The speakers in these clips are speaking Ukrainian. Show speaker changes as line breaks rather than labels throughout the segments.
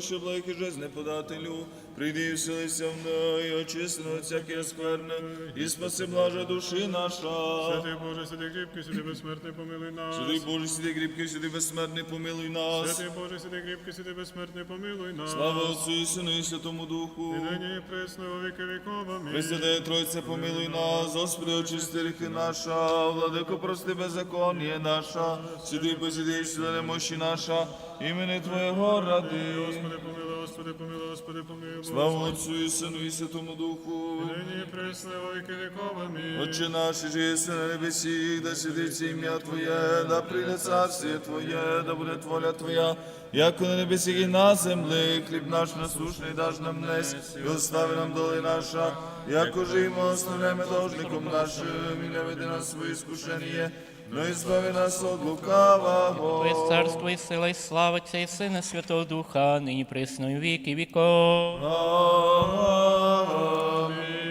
Що благих жизнь подателю, прийди і вселися в неї, очисти от всяке скверне, і спаси блажа душі наша.
Святий Боже, святий кріпкий, святий безсмертний, помилуй нас.
Святий Боже, святий кріпкий, святий безсмертний, помилуй нас.
Святий Боже, святий кріпкий, святий безсмертний, помилуй нас.
Слава Отцю і Сину і Святому Духу.
І нині і присно во віки віков. Амінь.
Пресвятая Тройця, помилуй нас, Господи, очисти гріхи наша, владико, прости беззаконня наша, святий посіди, сила мощі наша, імени Твоєго ради.
Господи, помилуй, Господи, помилуй, Господи, помилуй.
Слава Отцю і Сину і Святому Духу.
І нині і присно во віки віков.
Отче наш, що єси на небесі, да святиться ім'я Твоє, да прийде царствіє Твоє, да буде воля Твоя, як на небесі і на землі, хліб наш насушний даж нам днес, і остави нам доли наша, як ужимо оставляємо должником нашим, і не веди нас в свої і збави нас от лукавого.
Твоє царство і сила, і слава Отця і Сина, Святого Духа, нині присно і в віки віков.
Амінь.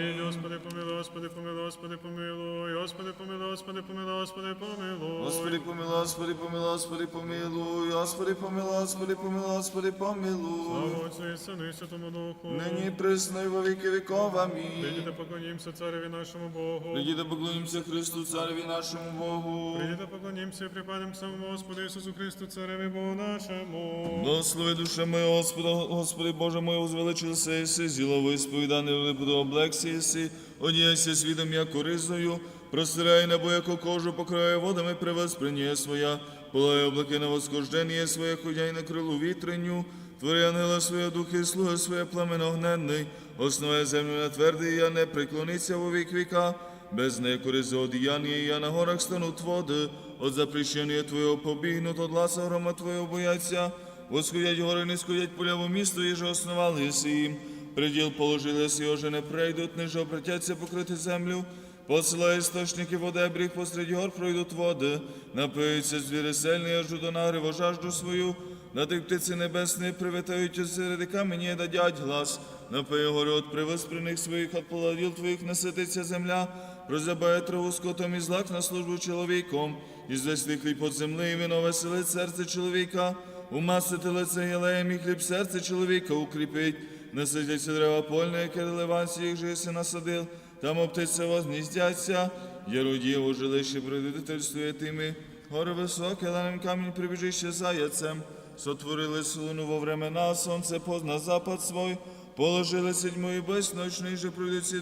Господи, помилуй, Господи, помилуй, Господи, помилуй. Господи, помилуй, Господи, помилуй, Господи, помилуй.
Господи помилуй, Господи помилуй, Господи помилуй, Господи помилуй, Господи помилуй,
Слава Отцю і Сину і Святому Духу.
Нині присно і во віки віков, амінь.
Прийдіте, поклонімося цареві нашому Богу.
Прийдіте, поклонимося Христу, Цареві нашому Богу.
Прийдіте, поклонімося і припадемо самому Господу Ісусу Христу, цареві Богу нашому.
Благослови душа моя, Господа, Господи Боже мой, узвеличився єси, зіло висповідане не буду облексі єси, одіяйся свідом яко ризою, простирай небо, яко кожу, покриває водами, привез приніє своя, полає облаки на восхождення своє, ходяй на крилу вітренню, твори ангела своє, духи, слуги своє, пламен огненний, основає землю на твердий, я не приклониться во вік віка, без некори за одіяння, я на горах стануть води, от запрещення Твоєго побігнут, от ласа грома Твоєго бояться, восходять гори, не сходять поля во місто, і же основали єси їм. Приділ положили си, уже не прийдуть, ниже обратяться покрити землю. Посилає істочники води, бріг посеред гор пройдуть води, напиються звіри сильні, аж до нагриво жажду свою, на тих птиці небесні привітають серед камені, дадять глас, напиє привез при них своїх, от поладіл твоїх насититься земля, розябає траву скотом і злак на службу чоловіком, і звести хліб от земли, і вино веселить серце чоловіка, умасити лице єлеєм і хліб серце чоловіка укріпить, насидяться дерева польне, яке ливанці їх же си насадив, там оптиться возніздяться, єродієво жилище предводительствує тими, гори високе, ленем камінь прибіжище заяцем, сотворили слуну во времена, сонце позна запад свой, положили седьму і безночний, же прийдуть ці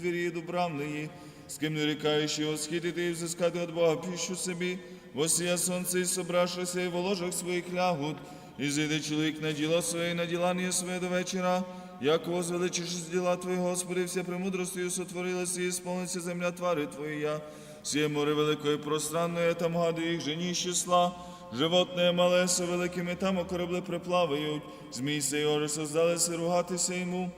звірі, дубравної, з ким не рікаючи осхитити і взискати від Бога піщу собі, восія сонце і собравшися і в ложах своїх лягут, і зійде чоловік на діло своє, і на ділання своє до вечора, як возвеличиш діла Твої, Господи, вся премудростю сотворилася і сповниться земля твари Твоя. Сіє море великое пространне, там гади їх жені з числа, животне мале со великими там о корабли приплавають, змій сей ори создалися ругатися йому.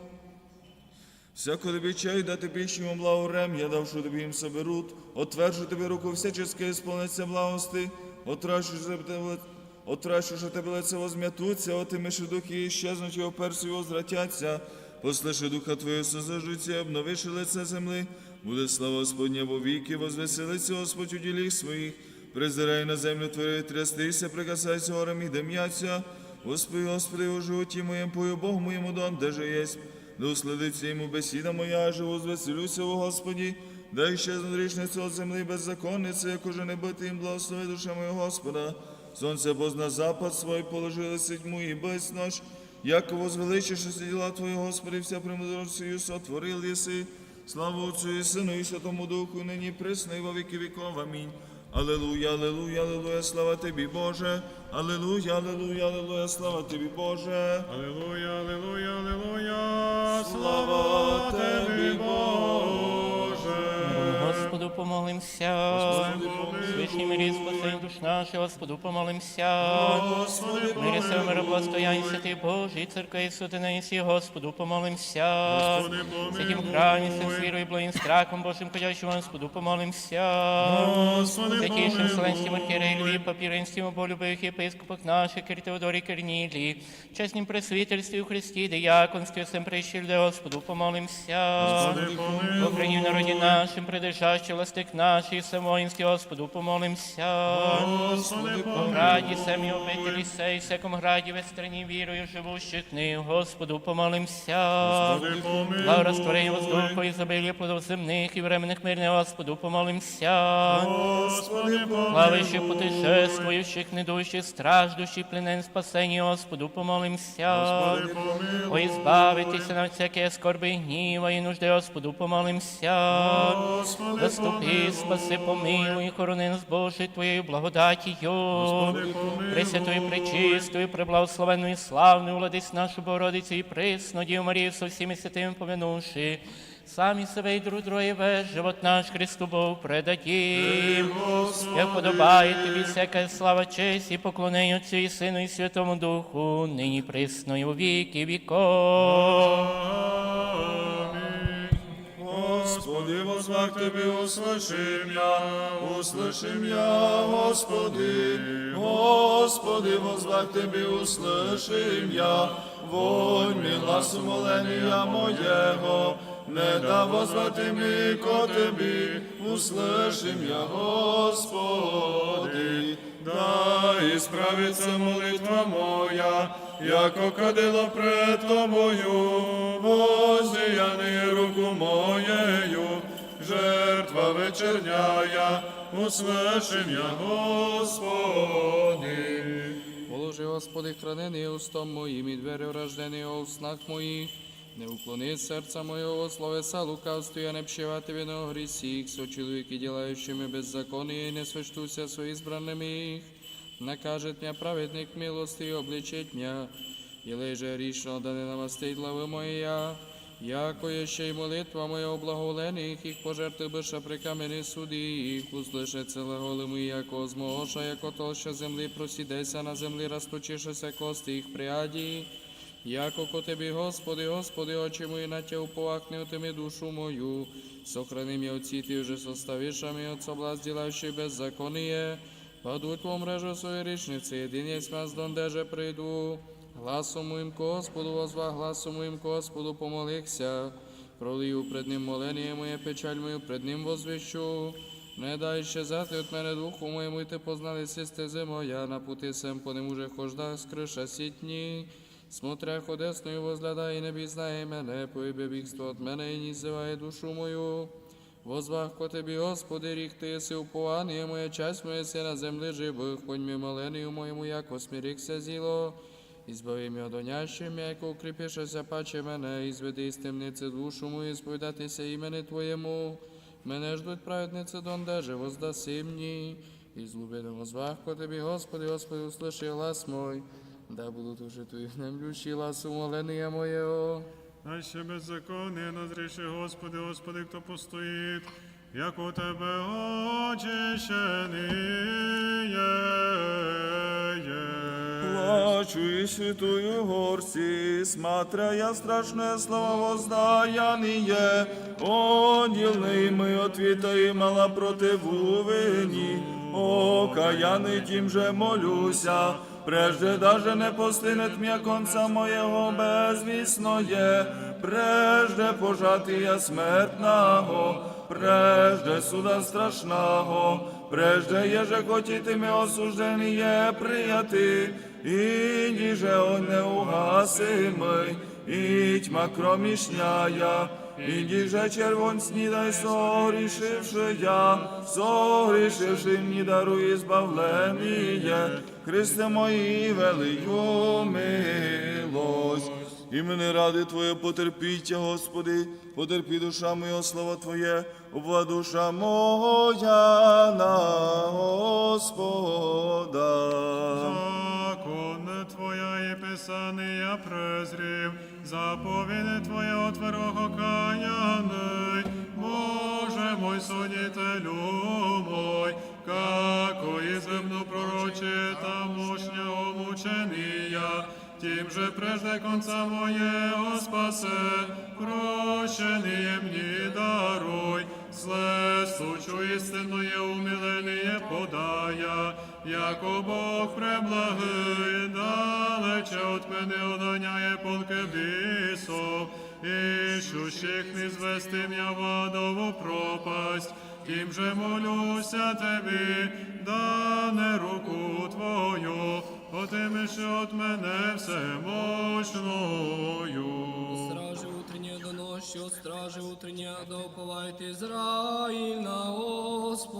Всяко тобі чай дати йому благорем, я давшу тобі їм соберут, отверджу тобі руку всячески сповниться благости, отращу же тебе Отращу, тебе лице возм'ятуться, отимиши духи, щезнуть і оперсу і возвратяться. Послиши духа Твоє созажуться, обновиши лице земли. Буде слава Господня во віки, возвеселиться Господь у діліх своїх. Призирай на землю Твою, трястися, прикасайся горам і дем'яться. Господи, Господи, у животі моєму, пою Богу моєму дом, де же єсть. Да усладиться йому бесіда моя, живу звеселюся у Господі. Дай щезну річницю от землі беззаконниці, як уже не бити їм благослови душа моя Господа. Сонце позна запад свой, положили седьму і без безноч, як возвеличишся діла Твої, Господи, вся премудростю сотворил єси. Слава Отцю і Сину і Святому Духу, і нині присно і во віки віков. Амінь. Алелуя, алелуя, алелуя, слава Тобі, Боже. Алелуя, алелуя, алелуя, слава Тобі, Боже.
Алілуя, алілуя, алілуя,
Слава Тобі, Боже.
Помолимся. Священний мирі спасень душ наших, Господу помолимся.
Господи,
Мирі себе миробластоянь, святий Божий, церква і сутина Ісі, Господу помолимся.
Помилуй.
храмі, все з вірою, благим страхом Божим, ходячим, Господу помолимся. Святейшим. Вселенським архієреї Львів, папіринським оболюбих єпископах наших, Кир Теодорі Кернілі, чеснім пресвітерстві у Христі, дияконстві, всем прищільде, Господу помолимся. В народі нашим, придержащим востик наших, всемоїнський, Господу, помолимся.
Господи,
О граді самі обителі сей, всяком граді в страні вірою живущих книг, Господу, помолимся.
Господи, помилуй.
Благорастворення воздуху, ізобилія плодов земних і временних мирних, Господу, помолимся.
Господи, помилуй.
Плавающих, путешествующих, недущих, страждущих, пленен спасенні, Господу, помолимся.
Господи, помилуй.
О, избавитесь на всякие скорби и гнева и нужды, Господу, помолимся.
Господи,
Заступи,
помилуй.
спаси, помилуй, хорони нас, Боже, Твоєю благодатію. Пресвятою, пречистою, преблагословенною, славною, владись нашу Богородицю і присну, Діву Марію, со всіми святими помянувши, самі себе і друг друге весь живот наш Христу Богу предадім. Як подобає тобі всяка слава, честь і поклонення Отцю і Сину і Святому Духу, нині присно і у віки віков.
Амінь.
Господи, возвах Тебе, услышим я, услышим я, Господи, Господи, возвах Тебе, услышим я, вонь гласу моления моєго, не да возвати ми ко Тобі, услышим я, Господи, да исправится молитва моя, яко кадило пред Тобою, воздіяни руку моєю, жертва вечерняя, услышим я, Господи.
Положи, Господи, хранений устом моїм і двері рождені у снах моїх. Не уклони серця моєго словеса лукавству, я не пшивати вино грісіх, со чоловіки, ділаючими беззаконие, і не свештуся со избранными їх. Накажет мя праведник милости обличить мя, і леже рішно, да не намастить глави моя. Яко є ще й молитва моя о благоволених, їх пожерти биша при камені суді, їх услише целе голими, яко змоша, яко толща землі просідеся на землі, розточишеся кости їх пряді. Яко ко Тебі, Господи, Господи, очі мої на Тя уповахни отими душу мою. Сохрани мя отці Ти вже составиша ми от соблазн ділаючи беззаконие. Падуть во мрежу свої річниці, єдин єсть мас дондеже прийду. Гласом моїм Господу возва, гласом моїм Господу помолихся. Пролию пред ним молення моє, печаль мою пред ним возвіщу. Не дай ще зати от мене духу моєму, і ти познали стези моя, на пути сем по ним уже хожда скриша сітні. Смотря ходесною возглядай, і не бізнає мене, поїбе бігство от мене, і ні зиває душу мою. Возвах ко Тебі, Господи, рік Ти єси уповання моя, часть моя си на землі живих, понь ми молению моєму, яко смирікся зіло. І збави мя донящим, яко укріпишеся паче мене, і зведи з темниці душу мою, сповідатися імені Твоєму. Мене ждуть праведниці дондеже, воздаси мені. І злюбити возвах ко Тобі, Господи, Господи, услыши глас мой. Да будуть уже Твої немлющі глас умолення моєго.
Дай ще беззаконне Господи, Господи, хто постоїть, як у Тебе очищений.
Плачу и святую горсти, смотря я страшное слово воздаяние, оділний ми отвіта і мала противу вині, окаяний тим же молюся, прежде даже не постинет м'я конца моєго безвісноє, прежде пожати я смертного, прежде суда страшного, прежде jeże хотітиме осуждені є прияти, і ніже он не угасимий, і тьма кромішняя, і ніже червон снідай, согрішивши я, согрішивши мені дарує збавлення, Христе мої велию милость. Імени ради Твоє потерпіття, Господи, потерпі душа моя, слава Твоє, обва душа моя на Господа.
Писаний я презрів, заповіди Твоє отверого каяний, Боже мой, сонітелю мой, како і земну пророче та мощнього мучения, тим же прежде конца моєго спасе, прощення мені даруй, Сле случу істинної умилення подая, яко Бог преблагий, далече от мене одоняє полки бісов, і щущих не звести м'я в адову пропасть, тим же молюся тобі, дане руку твою, отимеш от мене
все всемощною. Да уповает Израиль на Господа.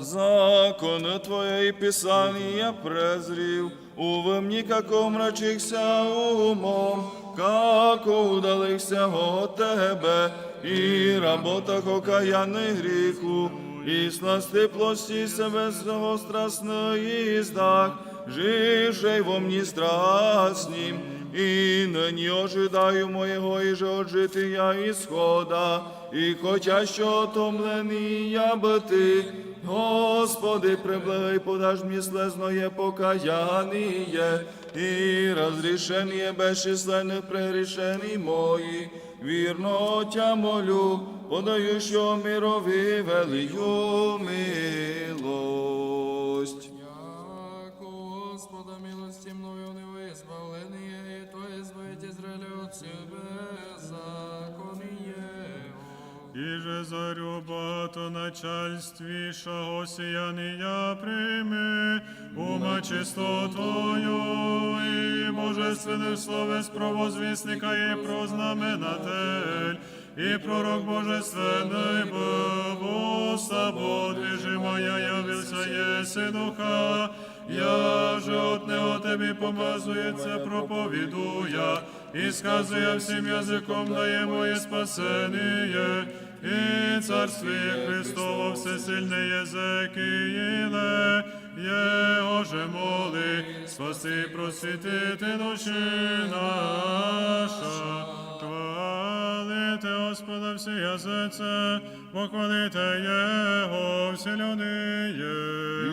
Законы Твои Писания презрів, увим никако мрачихся умом, како удалихся от Тебе, і работах окаянний гріху, і сласти плості себе свого страстної здах, жижей во мні страстнім, і нині ожидаю моєго іже оджити я ісхода, і хотя що отомлений я би ти, Господи, приблагай, подаж мені слезное покаяние, і розрішення безчисленних прегрішений мої, вірно тя молю, подаю, що мирові велию милость.
Беззаконие.
Иже зарю бато начальствішого сіяння прийми, ума чистотою і божественних словес провозвісника і прознаменатель, і пророк божественний був, уста подвіжи моя явився єси духа, я же от него тобі помазується, проповідуя, і сказує всім язиком дає моє спасеніє, і царстві Христово всесильне єле, Його моли, спаси, просвітити душі наша. Господа всі язице, похвалите Його всі люди.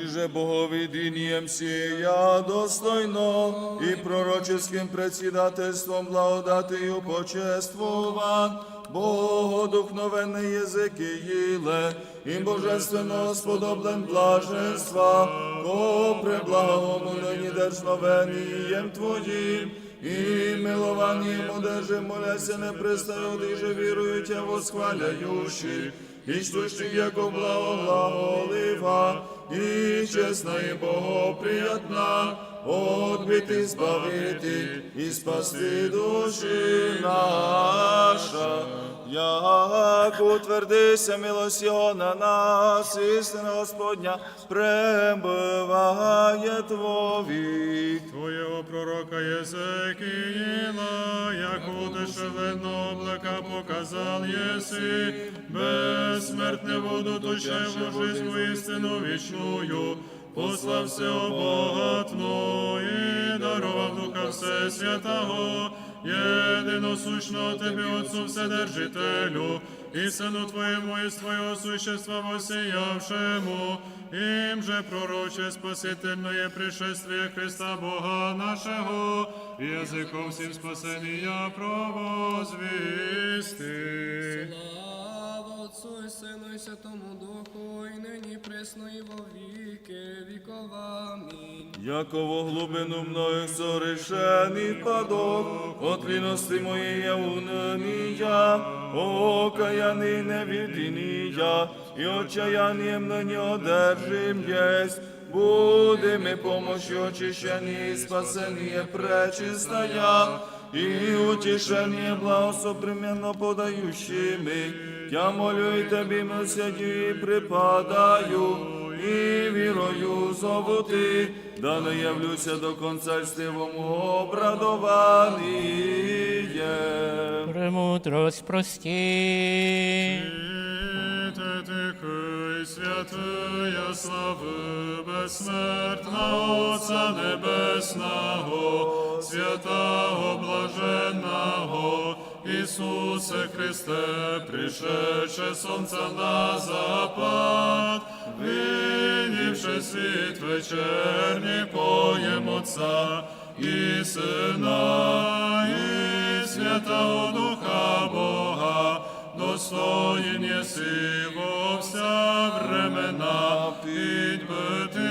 Иже боговедением сия достойно и пророческим председательством благодатью почествован, Богодухновенний язики їле, і божественно сподоблен блаженства, по преблагому нині дерзновеннієм Твоїм, і милованням одержи, моляся, не пристаю, же вірують, я восхваляючи, і штущих, яко благоглаголива, і чесна, і богоприятна, отбити, збавити і спасти душі наша. Як утвердися милость Його на нас, істина Господня, пребиває Твові.
Твоєго пророка Єзекіїла, як удешевлено облака показал єси, безсмертне воду тучеву жизнь істину вічную, послав всеобогатно і дарував Духа Всесвятого, єдиносущного Тебе, Отцу Вседержителю, і Сину Твоєму і з Твоєго существа восіявшему, им же пророче спасительне пришествие Христа Бога нашого, язиком всім спасення провозвісти.
Слава Отцу і Сину і Святому Духу, і нині пресно і во віки віков. Амінь.
Яково глубину мною сорешений падок, от ліности моєї унынія, окаяний невідінія, і отчаянием нині одержим єсть. Буде ми помощі очищені і спасеніє пречистая, і утішення благосопременно подающими. Я молю і тобі милосердю і припадаю, і вірою зову ти, да не явлюся до конца стивому обрадованіє.
Премудрость прости.
Тихий, святия слави, безсмертного Отця Небесного, святого блаженного, Ісусе Христе, пришедше сонця на запад, винівши світ вечерній поєм Отця і Сина, і Святого Духа Бога, достоїн єси во вся времена, підбити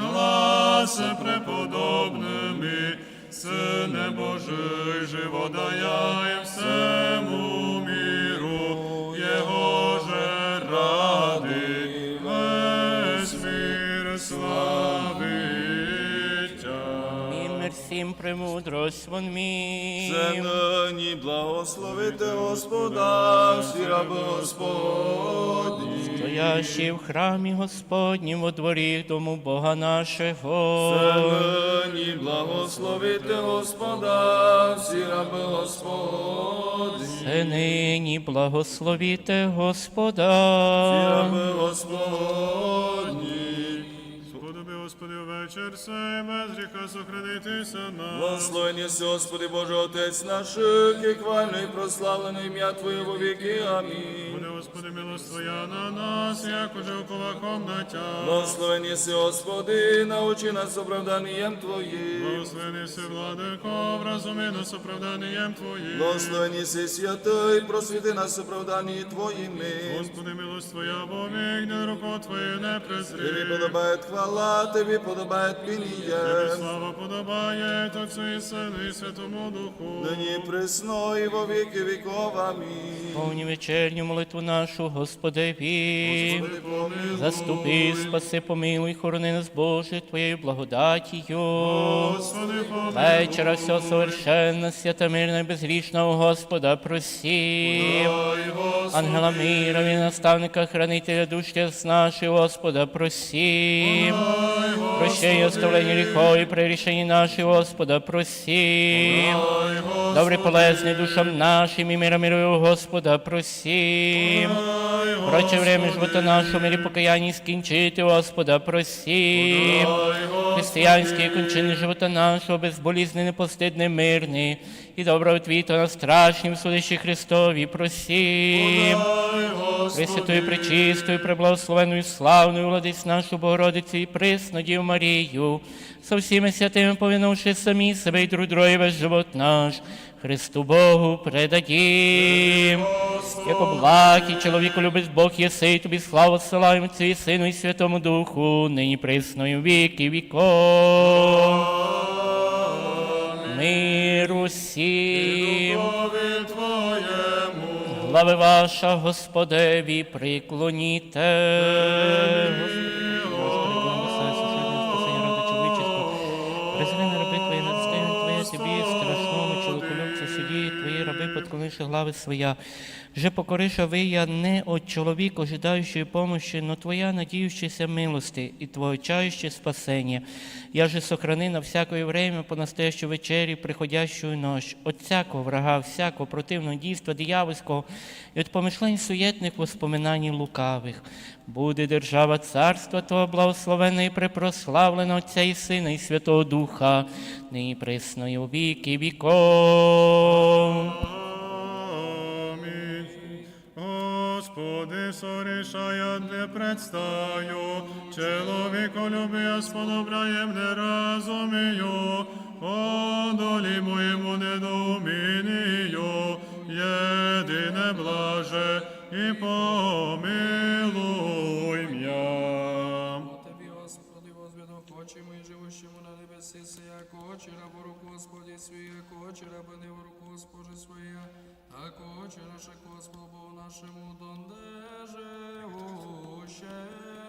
глас преподобними, Сине Божий, живодаяй всему
премудрость вон мій.
Землені благословити Господа, всі раби Господні.
Стоящий в храмі Господнім во дворі дому Бога нашого.
Землені благословити Господа, всі раби Господні.
Це нині благословіте Господа.
Раби Господні.
Вечір сей, без гріха сохранитися нам.
Благословені Господи Боже, Отець наших, і хвально і прославлено ім'я Твоє веки.
Аминь. Господи, милость Твоя на нас, як уже оковахом на тя.
Благословені си, Господи, научи нас оправданням Твоїм.
Благословений си, владико, вразуми нас оправданням Твоїм.
Благословені си, святий, просвіти нас оправданні Твоїми.
Господи, милость Твоя, бо помігни, руку Твою не
Тобі
презри.
подобає хвала, Тобі подобає
Тобі
пініє.
слава подобає Отцю і Сину і Святому Духу.
Нині присно і во віки віков. Амінь.
Повні вечерню молитву нашу, Господеві.
Господи, помилуй.
Заступи, спаси, помилуй, хорони нас, Боже, Твоєю благодатію. Вечора все совершенна, свята мирна безгрішна у Господа просім. Ангела мира, і наставника, хранителя душ тілес наших, Господа просім. Прощення, оставлення гріхов і при наших, Господа просім. Добре полезне душам нашим і мира мирую, Господа просім. Проче время живота нашого, мирі покаянні скінчити, Господа просім. Християнські кончини живота нашого, безболізний, непостидний, мирний, і доброго твіта на страшнім судищі Христові просім. Пресвятою, пречистою, преблагословенною, славною, владиць нашу Богородицю і присну Діву Марію, со всіми святими повинувши самі себе і друг друге весь живот наш, Христу Богу предадім. Як облаки, чоловіку любить Бог єси, тобі славу силаємо Отцю Сину і Святому Духу, нині присною віки всім.
Любові Твоєму.
Слави ваша, Господеві, приклоніте. Подклонивши глави своя. Же покориша ви я не от чоловік, ожидаючої помощи, но твоя надіючися милости і твоє чаюче спасення. Я же сохрани на всякое время по настоящу вечері, приходящую ночь, от всякого врага, всякого противного дійства диявольського, і от помишлень суєтних воспоминань лукавих. Буде держава царства Твого благословена і препрославлена Отця і Сина, і Святого Духа, нині присно у віки віков.
Господи, соріша я не предстаю, чоловіко любия сподобраєм не розумію, о долі моєму недоумінію, єдине блаже і помилуй м'я.
Тобі, Господи, возведу очі мої живущому на небесі, си, яко очі рабу руку Господі свій, очі рабини в руку Госпожи своє, яко очі наше Господу нашому, донде живуще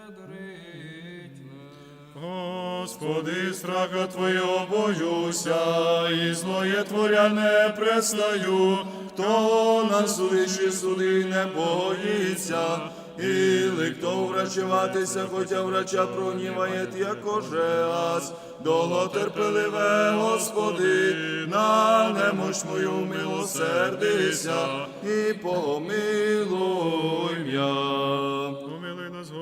дритне.
Господи, страха Твого боюся, і злоє Творя не преснаю,
Хто нас судищі суди не боїться, і хто врачуватися, хоча врача проніває, якоже аз. Долго терпеливе, Господи, на немощ мою милосердися, і помилуй м'я.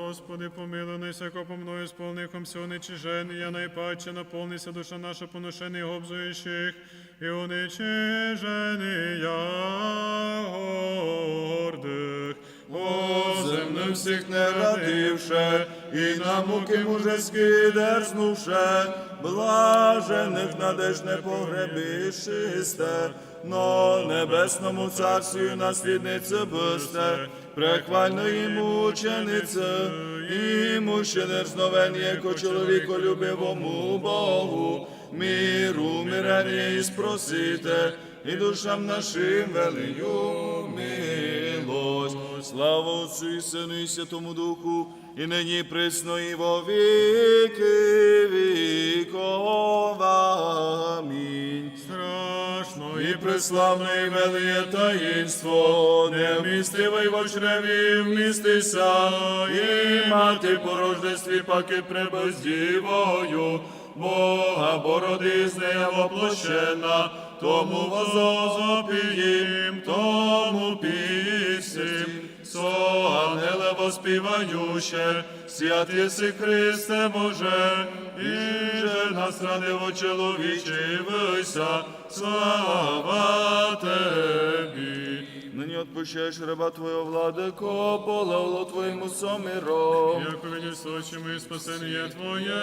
Господи, помилуй нас, яко по мною сповнихом всього нечижений, я найпаче наповнися душа наша поношений обзуючих, і уничижений я гордих.
О, земним всіх не радивше, і на муки мужеські дерзнувше, блажених надеж не погребишисте, но небесному царствію насліднице бисте, прехвальної мученице, і дерзновення, яко чоловіколюбивому Богу, миру, мирення і спросите, і душам нашим велию милость. Слава Отцю і Сину і Святому Духу, і нині присно, і во віки віков. Амінь.
Страшно
І преславне і велиє таїнство, не вмістивий в очреві вмістися, і мати в порождестві паки пребездівою, Бога бороди з нея воплощена, тому возопіїм, тому піснім, со ангеле воспівающе, свят єси Христе Боже, і нас радиво чоловічивися, слава Тебі. Нині отпущаєш раба Твого владико, полавло Твоєму сомиром.
Яко видиш сочим і спасення Твоє,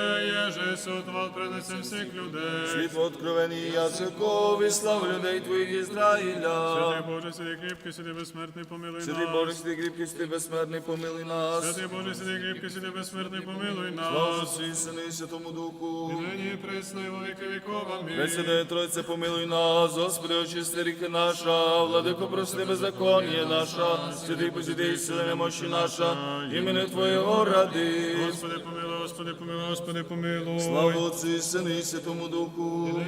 еже сотвал принесем всіх людей.
Світло откровені язикові, слав людей Твоїх Ізраїля.
Святий Боже, сиди кріпкий, сиди безсмертний, помилуй
Святий Боже,
нас.
святий кріпкий, святий безсмертний, помилуй нас.
Святий Боже, сиди кріпкий, сиди безсмертний, помилуй
Слава
нас.
Отцю і Сину і Святому Духу.
І нині і присно, і во віки віков. Амінь.
Пресвятая Тройця, помилуй нас, Господи, очисти ріки наша, владико, прости беззаконня наша, святий посвятий сили немощі наша, імені Твоєго ради.
Господи, помилуй, Господи, помилуй, Господи, помилуй.
Слава Отцю і Сину і Святому Духу.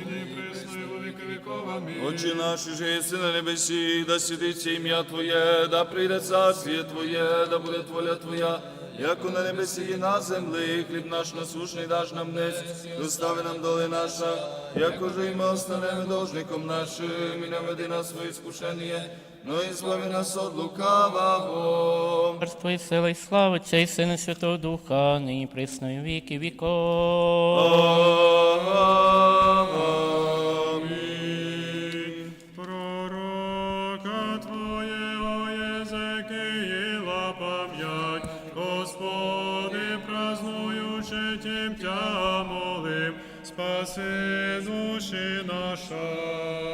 Отче наш, же єси на небесі, да святиться ім'я Твоє, да прийде царствіє Твоє, да буде воля Твоя, як на небесі і на землі, хліб наш насушний даш нам днес, і остави нам доли наша, як уже і ми останемо должником нашим, і не веди нас своє скушення, но і збави нас от лукавого.
Царство і сила, і слава Отця і Сина Святого Духа, нині присно і в віки віков.
Спаси душі наша.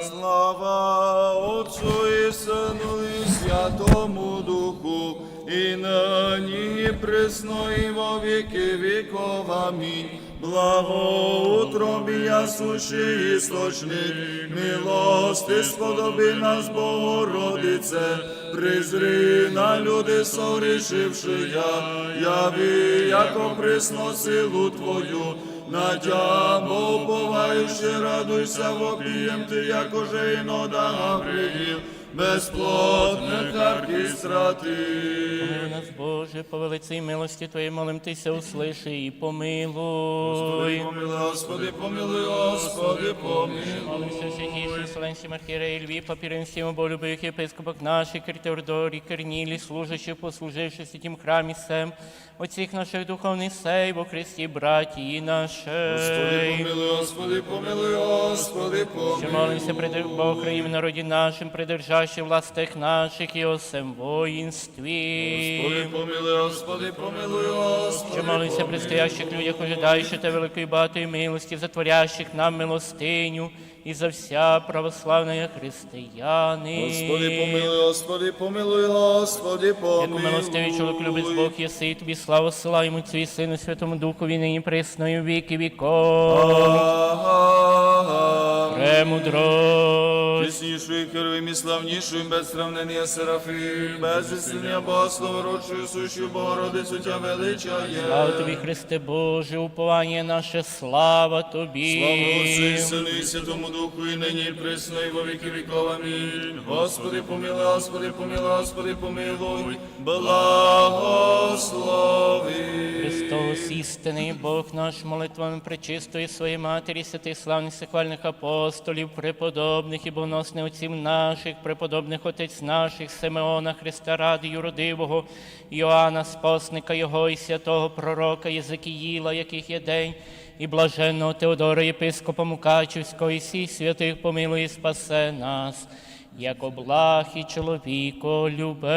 Слава Отцу і Сину і Святому Духу, і нині і присно, і во віки віков. Амінь. Благо утробі ясущий істочник, милости сподоби нас, Богородице, призри на люди согрішивши я, яви, яко присно силу Твою, на тябо уповаючи, радуйся, вопієм ти, як уже інода Гавриїл, безплотних архістрати.
Помилуй нас, Боже, по велиці милості Твоєї молим Тися, услиши і помилуй.
Помилуй, Господи, помилуй, Господи, помилуй.
Молимся святейшим Вселенським архієреї Львів, папірим всім болюбих єпископах наших, Теодорі, Кернілі, служащих, послуживши святім храмі сем, отціх наших духовних сей, во Христі, братії
Господи, помилуй, Господи, помилуй, Господи,
Що
помилуй.
молимося пред Бог Україні в народі нашим, придержащи властях наших і осем воїнстві.
Господи, помилуй, Господи, помилуй, Господи.
Що молимося предстоящих людях, ожидаючи те великої багатої милості, затворящих нам милостиню і за вся православна християни.
Господи, помилуй, Господи, помилуй, Господи,
Яку милостивий чоловік любить. Бог єси, і тобі славу силаємо Отцю і Сину, Святому Духові, нині в віки віков.
Амінь. Чеснішою, херовим і славнішою, без сравнення Серафим, без істиння Бога, словородчою, сущу Богородицю Тя величає.
Слава тобі, Христе Боже, уповання наше, слава тобі.
Слава Сину і Святому Духу, і нині, і присно, і во віки віков. Амінь. Господи, помилуй, Господи, помилуй, Господи, помилуй, благослови.
Христос, істинний Бог наш, молитвами пречистої своєї матері, святих славних сихвальних апостолів, преподобних і богоносних отців наших, преподобних отець наших, Симеона, Христа Ради, Юродивого, Йоанна, спасника Його і святого пророка Єзекіїла, яких є день, і блаженного Теодора, єпископа Мукачівського, і всіх святих помилуй і спасе нас. як благ і чоловіко любець.